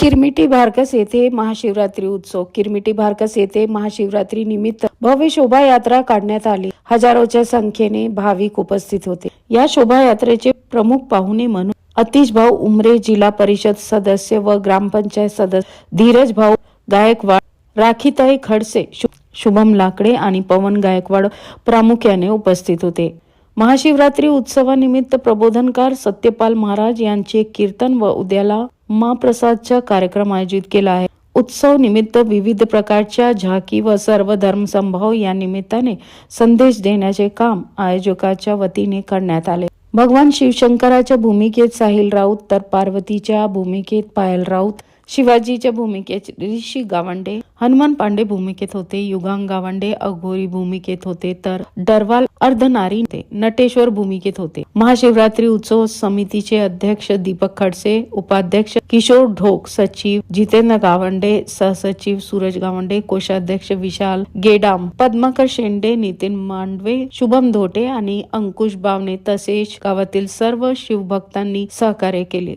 किरमिटी भारकस येथे महाशिवरात्री उत्सव. किरमिटी भारकस येथे महाशिवरात्री निमित्त भव्य शोभायात्रा काढण्यात आली. हजारोच्या संख्येने भाविक उपस्थित होते. या शोभायात्रेचे प्रमुख पाहुणे म्हणून अतिश भाऊ उमरे जिल्हा परिषद सदस्य व ग्रामपंचायत सदस्य धीरज भाऊ गायकवाड राखीताई खडसे शुभम लाकडे आणि पवन गायकवाड प्रामुख्याने उपस्थित होते. महाशिवरात्री उत्सवानिमित्त प्रबोधनकार सत्यपाल महाराज यांचे कीर्तन व उद्याला महाप्रसादचा कार्यक्रम आयोजित केला आहे. उत्सव निमित्त विविध प्रकारच्या झाकी व सर्व धर्मसंभाव या निमित्ताने संदेश देण्याचे काम आयोजकाच्या वतीने करण्यात आले. भगवान शिवशंकराच्या भूमिकेत साहिल राऊत तर पार्वतीच्या भूमिकेत पायल राऊत शिवाजीच्या भूमिकेत ऋषी गावंडे हनुमान पांडे भूमिकेत होते युगांग गावंडे अघोरी भूमिकेत होते तर डरवाल अर्धनारी नटेश्वर भूमिकेत होते. महाशिवरात्री उत्सव समितीचे अध्यक्ष दीपक खडसे उपाध्यक्ष किशोर ढोक सचिव जितेंद्र गावंडे सहसचिव सूरज गावंडे कोषाध्यक्ष विशाल गेडाम पद्माकर शेंडे नितीन मांडवे शुभम धोटे आणि अंकुश बावने तसेच गावातील सर्व शिवभक्तांनी सहकार्य केले.